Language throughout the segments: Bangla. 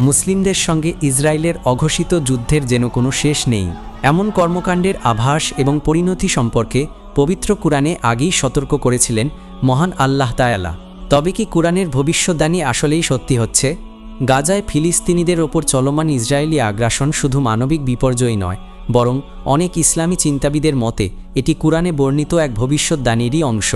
মুসলিমদের সঙ্গে ইসরায়েলের অঘোষিত যুদ্ধের যেন কোনো শেষ নেই। এমন কর্মকাণ্ডের আভাস এবং পরিণতি সম্পর্কে পবিত্র কুরআনে আগেই সতর্ক করেছিলেন মহান আল্লাহ তায়ালা তবে কি কুরআনের ভবিষ্যদ্বাণী আসলেই সত্যি হচ্ছে? গাজায় ফিলিস্তিনিদের ওপর চলমান ইসরায়েলি আগ্রাসন শুধু মানবিক বিপর্যয় নয়, বরং অনেক ইসলামী চিন্তাবিদের মতে এটি কুরআনে বর্ণিত এক ভবিষ্যদ্বাণীরই অংশ।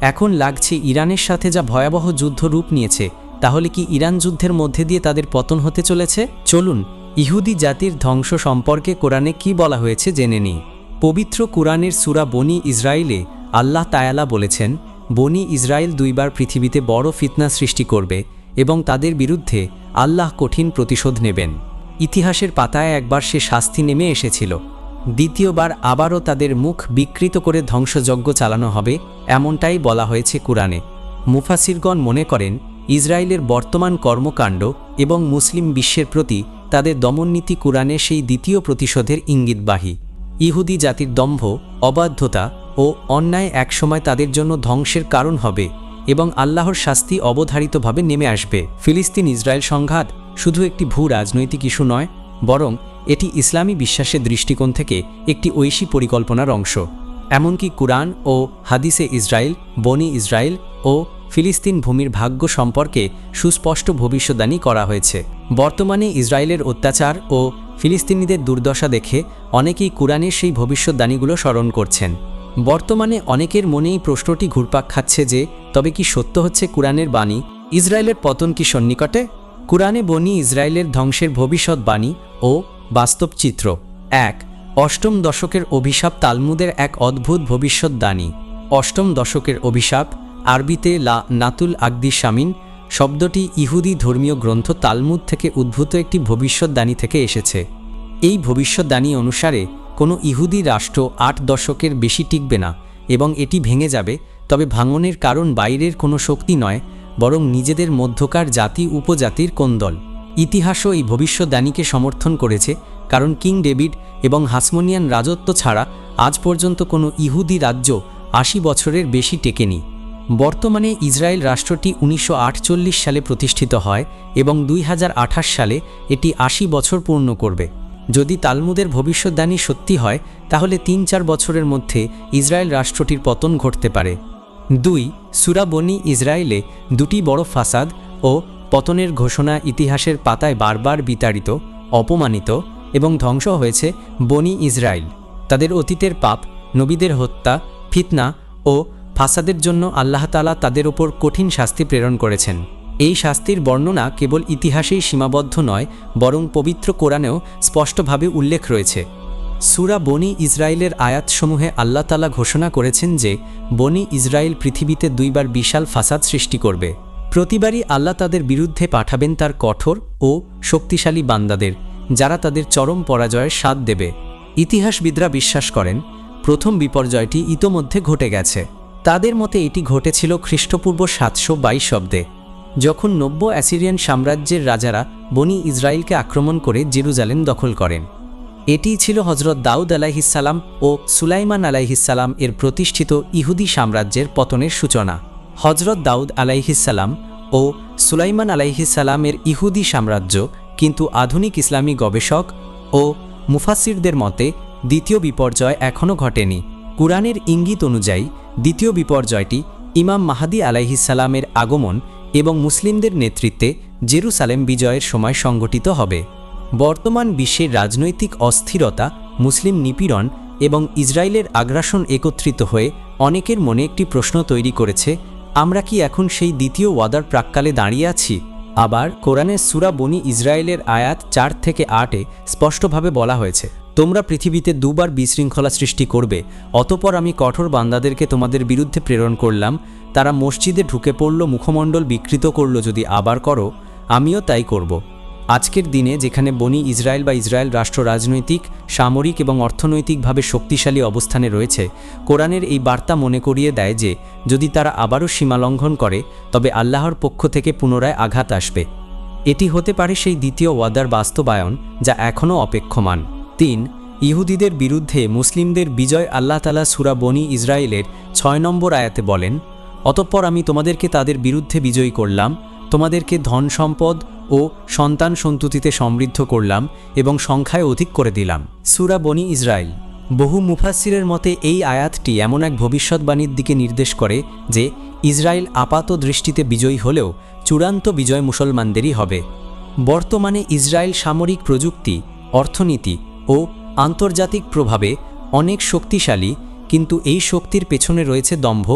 এখন লাগছে ইরানের সাথে যা ভয়াবহ যুদ্ধ রূপ নিয়েছে তাহলে কি ইরান যুদ্ধের মধ্যে দিয়ে তাদের পতন হতে চলেছে? চলুন, ইহুদি জাতির ধ্বংস সম্পর্কে কোরআনে কি বলা হয়েছে জেনে নিই। পবিত্র কুরআনের সুরা বনি ইসরায়েলে আল্লাহ তায়ালা বলেছেন, বনি ইসরায়েল দুইবার পৃথিবীতে বড় ফিতনা সৃষ্টি করবে এবং তাদের বিরুদ্ধে আল্লাহ কঠিন প্রতিশোধ নেবেন। ইতিহাসের পাতায় একবার সে শাস্তি নেমে এসেছিল। দ্বিতীয়বার আবারও তাদের মুখ বিকৃত করে ধ্বংসযজ্ঞ চালানো হবে, এমনটাই বলা হয়েছে কুরআনে। মুফাসিরগণ মনে করেন ইসরায়েলের বর্তমান কর্মকাণ্ড এবং মুসলিম বিশ্বের প্রতি তাদের দমননীতি কুরআনে সেই দ্বিতীয় প্রতিশোধের ইঙ্গিতবাহী। ইহুদি জাতির দম্ভ, অবাধ্যতা ও অন্যায় একসময় তাদের জন্য ধ্বংসের কারণ হবে এবং আল্লাহর শাস্তি অবধারিতভাবে নেমে আসবে। ফিলিস্তিন ইসরায়েল সংঘাত শুধু একটি ভূ রাজনৈতিক ইস্যু নয়, বরং এটি ইসলামী বিশ্বাসের দৃষ্টিকোণ থেকে একটি ঐশী পরিকল্পনার অংশ। এমনকি কুরআন ও হাদিসে ইসরায়েল, বনি ইসরায়েল ও ফিলিস্তিন ভূমির ভাগ্য সম্পর্কে সুস্পষ্ট ভবিষ্যদ্বাণী করা হয়েছে। বর্তমানে ইসরায়েলের অত্যাচার ও ফিলিস্তিনিদের দুর্দশা দেখে অনেকেই কুরআনের সেই ভবিষ্যদ্বাণীগুলো স্মরণ করছেন। বর্তমানে অনেকের মনেই প্রশ্নটি ঘুরপাক খাচ্ছে যে, তবে কি সত্য হচ্ছে কুরআনের বাণী, ইসরায়েলের পতন কি সন্নিকটে? কুরআনে বনি ইসরায়েলের ধ্বংসের ভবিষ্যৎবাণী ও বাস্তব চিত্র। এক, অষ্টম দশকের অভিশাপ তালমুদের এক অদ্ভুত ভবিষ্যৎবাণী অষ্টম দশকের অভিশাপ আরবিতে লা নাতুল আগদি শামিন শব্দটি ইহুদি ধর্মীয় গ্রন্থ তালমুদ থেকে উদ্ভূত একটি ভবিষ্যৎবাণী থেকে এসেছে। এই ভবিষ্যৎবাণী অনুসারে কোনো ইহুদি রাষ্ট্র আট দশকের বেশি টিকবে না এবং এটি ভেঙে যাবে, তবে ভাঙনের কারণ বাইরের কোনো শক্তি নয়, বরং নিজেদের মধ্যকার জাতি উপজাতির কোন্দল। ইতিহাসও এই ভবিষ্যদ্বাণীকে সমর্থন করেছে, কারণ কিং ডেভিড এবং হাসমোনিয়ান রাজত্ব ছাড়া আজ পর্যন্ত কোনো ইহুদি রাজ্য আশি বছরের বেশি টেকেনি। বর্তমানে ইসরায়েল রাষ্ট্রটি উনিশশো আটচল্লিশ সালে প্রতিষ্ঠিত হয় এবং দুই হাজার আঠাশ সালে এটি আশি বছর পূর্ণ করবে। যদি তালমুদের ভবিষ্যদ্বাণী সত্যি হয়, তাহলে তিন চার বছরের মধ্যে ইসরায়েল রাষ্ট্রটির পতন ঘটতে পারে। দুই সুরাবনি ইসরায়েলে দুটি বড় ফাসাদ ও পতনের ঘোষণা ইতিহাসের পাতায় বারবার বিতাড়িত, অপমানিত এবং ধ্বংস হয়েছে বনি ইসরায়েল। তাদের অতীতের পাপ, নবীদের হত্যা, ফিতনা ও ফাসাদের জন্য আল্লাহ তালা তাদের ওপর কঠিন শাস্তি প্রেরণ করেছেন। এই শাস্তির বর্ণনা কেবল ইতিহাসেই সীমাবদ্ধ নয়, বরং পবিত্র কোরআনেও স্পষ্টভাবে উল্লেখ রয়েছে। সুরা বনি ইসরায়েলের আয়াতসমূহে আল্লাহ তালা ঘোষণা করেছেন যে, বনি ইসরায়েল পৃথিবীতে দুইবার বিশাল ফাসাদ সৃষ্টি করবে। প্রতিবারই আল্লাহ তাদের বিরুদ্ধে পাঠাবেন তার কঠোর ও শক্তিশালী বান্দাদের, যারা তাদের চরম পরাজয়ের স্বাদ দেবে। ইতিহাসবিদরা বিশ্বাস করেন, প্রথম বিপর্যয়টি ইতোমধ্যে ঘটে গেছে। তাদের মতে এটি ঘটেছিল খ্রিস্টপূর্ব সাতশো বাইশ শব্দে যখন নব্য অ্যাসিরিয়ান সাম্রাজ্যের রাজারা বনি ইসরায়েলকে আক্রমণ করে জেরুজালেম দখল করেন। এটিই ছিল হজরত দাউদ আলাইহিসাল্লাম ও সুলাইমান আলাইহিসাল্লাম এর প্রতিষ্ঠিত ইহুদি সাম্রাজ্যের পতনের সূচনা। হজরত দাউদ আলাইহিসাল্লাম ও সুলাইমান আলাইহিসাল্লামের ইহুদি সাম্রাজ্য কিন্তু আধুনিক ইসলামী গবেষক ও মুফাসিরদের মতে দ্বিতীয় বিপর্যয় এখনও ঘটেনি। কুরআনের ইঙ্গিত অনুযায়ী দ্বিতীয় বিপর্যয়টি ইমাম মাহাদি আলাইহিসাল্লামের আগমন এবং মুসলিমদের নেতৃত্বে জেরুসালেম বিজয়ের সময় সংগঠিত হবে। বর্তমান বিশ্বের রাজনৈতিক অস্থিরতা, মুসলিম নিপীড়ন এবং ইসরায়েলের আগ্রাসন একত্রিত হয়ে অনেকের মনে একটি প্রশ্ন তৈরি করেছে, আমরা কি এখন সেই দ্বিতীয় ওয়াদার প্রাক্কালে দাঁড়িয়ে আছি? আবার কোরআনের সুরা বনি ইসরায়েলের আয়াত চার থেকে আটে স্পষ্টভাবে বলা হয়েছে। তোমরা পৃথিবীতে দুবার বিশৃঙ্খলা সৃষ্টি করবে, অতপর আমি কঠোর বান্দাদেরকে তোমাদের বিরুদ্ধে প্রেরণ করলাম, তারা মসজিদে ঢুকে পড়ল, মুখমণ্ডল বিকৃত করল যদি আবার করো, আমিও তাই করব। আজকের দিনে যেখানে বনি ইসরায়েল বা ইসরায়েল রাষ্ট্র রাজনৈতিক, সামরিক এবং অর্থনৈতিকভাবে শক্তিশালী অবস্থানে রয়েছে, কোরআনের এই বার্তা মনে করিয়ে দেয় যে, যদি তারা আবারও সীমালঙ্ঘন করে, তবে আল্লাহর পক্ষ থেকে পুনরায় আঘাত আসবে। এটি হতে পারে সেই দ্বিতীয় ওয়াদার বাস্তবায়ন, যা এখনও অপেক্ষমান। তিন, ইহুদিদের বিরুদ্ধে মুসলিমদের বিজয় আল্লাহ তালা সুরা বনি ইসরায়েলের ছয় নম্বর আয়াতে বলেন, অতঃপর আমি তোমাদেরকে তাদের বিরুদ্ধে বিজয়ী করলাম, তোমাদেরকে ধন সম্পদ ও সন্তান সন্ততিতে সমৃদ্ধ করলাম এবং সংখ্যায় অধিক করে দিলাম। সুরা বনি ইসরায়েল বহু মুফাসিরের মতে এই আয়াতটি এমন এক ভবিষ্যৎবাণীর দিকে নির্দেশ করে যে ইসরায়েল আপাত দৃষ্টিতে বিজয়ী হলেও চূড়ান্ত বিজয় মুসলমানদেরই হবে। বর্তমানে ইসরায়েল সামরিক প্রযুক্তি, অর্থনীতি ও আন্তর্জাতিক প্রভাবে অনেক শক্তিশালী, কিন্তু এই শক্তির পেছনে রয়েছে দম্ভ,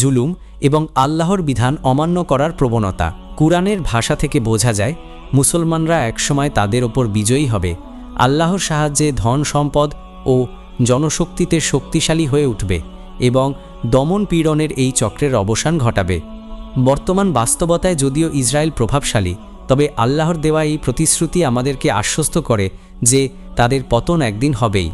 জুলুম এবং আল্লাহর বিধান অমান্য করার প্রবণতা। কুরআনের ভাষা থেকে বোঝা যায়, মুসলমানরা একসময় তাদের ওপর বিজয়ী হবে। আল্লাহর সাহায্যে ধন সম্পদ ও জনশক্তিতে শক্তিশালী হয়ে উঠবে এবং দমন পীড়নের এই চক্রের অবসান ঘটাবে। বর্তমান বাস্তবতায় যদিও ইসরায়েল প্রভাবশালী, তবে আল্লাহর দেওয়া এই প্রতিশ্রুতি আমাদেরকে আশ্বস্ত করে যে তাদের পতন একদিন হবেই,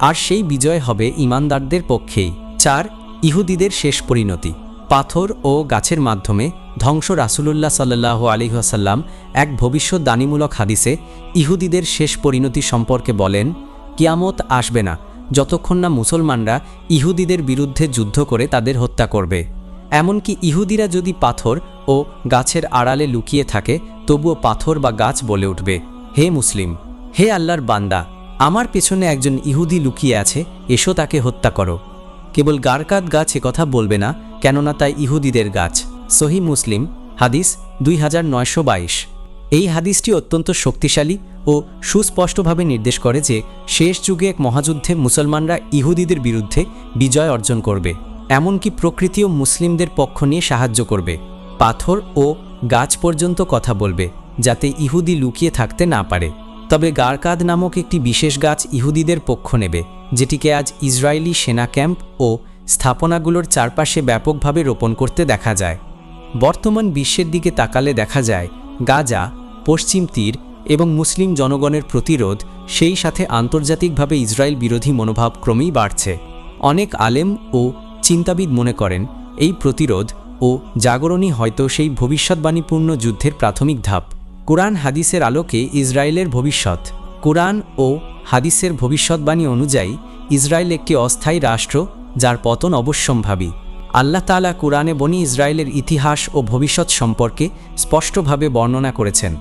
আর সেই বিজয় হবে ইমানদারদের পক্ষেই। চার, ইহুদিদের শেষ পরিণতি। পাথর ও গাছের মাধ্যমে ধ্বংস রাসুলুল্লাহ সাল্লাহ আলিহাসাল্লাম এক ভবিষ্যৎদানীমূলক হাদিসে ইহুদিদের শেষ পরিণতি সম্পর্কে বলেন, কিয়ামত আসবে না যতক্ষণ না মুসলমানরা ইহুদিদের বিরুদ্ধে যুদ্ধ করে তাদের হত্যা করবে। এমনকি ইহুদিরা যদি পাথর ও গাছের আড়ালে লুকিয়ে থাকে, তবুও পাথর বা গাছ বলে উঠবে। হে মুসলিম হে আল্লাহর বান্দা, আমার পেছনে একজন ইহুদি লুকিয়ে আছে, এসো তাকে হত্যা করো। কেবল গারকাত গাছ কথা বলবে না, কেননা তাই ইহুদিদের গাছ। সহি মুসলিম, হাদিস দুই হাজার নয়শো বাইশ। এই হাদিসটি অত্যন্ত শক্তিশালী ও সুস্পষ্টভাবে নির্দেশ করে যে, শেষ যুগে এক মহাযুদ্ধে মুসলমানরা ইহুদিদের বিরুদ্ধে বিজয় অর্জন করবে, এমনকি প্রকৃতিও মুসলিমদের পক্ষ নিয়ে সাহায্য করবে। পাথর ও গাছ পর্যন্ত কথা বলবে, যাতে ইহুদি লুকিয়ে থাকতে না পারে। তবে গারকাদ নামক একটি বিশেষ গাছ ইহুদিদের পক্ষ নেবে, যেটিকে আজ ইসরায়েলি সেনা ক্যাম্প ও স্থাপনাগুলোর চারপাশে ব্যাপকভাবে রোপণ করতে দেখা যায়। বর্তমান বিশ্বের দিকে তাকালে দেখা যায়, গাজা, পশ্চিম তীর এবং মুসলিম জনগণের প্রতিরোধ সেই সাথে আন্তর্জাতিকভাবে ইসরায়েল বিরোধী মনোভাব ক্রমেই বাড়ছে। অনেক আলেম ও চিন্তাবিদ মনে করেন, এই প্রতিরোধ ও জাগরণই হয়তো সেই ভবিষ্যৎবাণীপূর্ণ যুদ্ধের প্রাথমিক ধাপ। কোরআন হাদিসের আলোকে ইসরায়েলের ভবিষ্যৎ। কোরআন ও হাদিসের ভবিষ্যৎবাণী অনুযায়ী ইসরায়েল একটি অস্থায়ী রাষ্ট্র, যার পতন অবশ্যম্ভাবী। আল্লাহ তালা কোরআনে বনি ইসরায়েলের ইতিহাস ও ভবিষ্যৎ সম্পর্কে স্পষ্টভাবে বর্ণনা করেছেন।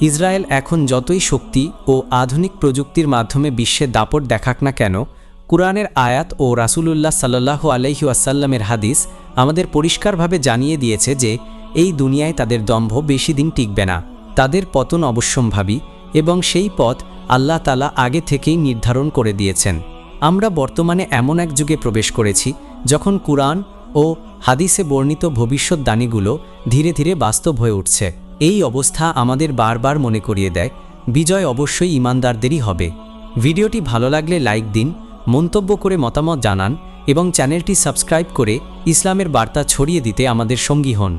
ইসরায়েল এখন যতই শক্তি ও আধুনিক প্রযুক্তির মাধ্যমে বিশ্বে দাপট দেখাক না কেন, কোরআনের আয়াত ও রাসূলুল্লাহ সাল্লাহ আলহি আসাল্লামের হাদিস আমাদের পরিষ্কারভাবে জানিয়ে দিয়েছে যে, এই দুনিয়ায় তাদের দম্ভ বেশি দিন টিকবে না। তাদের পতন অবশ্যম্ভাবী এবং সেই পথ আল্লাহ তালা আগে থেকেই নির্ধারণ করে দিয়েছেন। আমরা বর্তমানে এমন এক যুগে প্রবেশ করেছি যখন কুরআন ও হাদিসে বর্ণিত ভবিষ্যৎদানীগুলো ধীরে ধীরে বাস্তব হয়ে উঠছে। এই অবস্থা আমাদের বারবার মনে করিয়ে দেয়, বিজয় অবশ্যই ইমানদারদেরই হবে। ভিডিওটি ভালো লাগলে লাইক দিন, মন্তব্য করে মতামত জানান এবং চ্যানেলটি সাবস্ক্রাইব করে ইসলামের বার্তা ছড়িয়ে দিতে আমাদের সঙ্গী হন।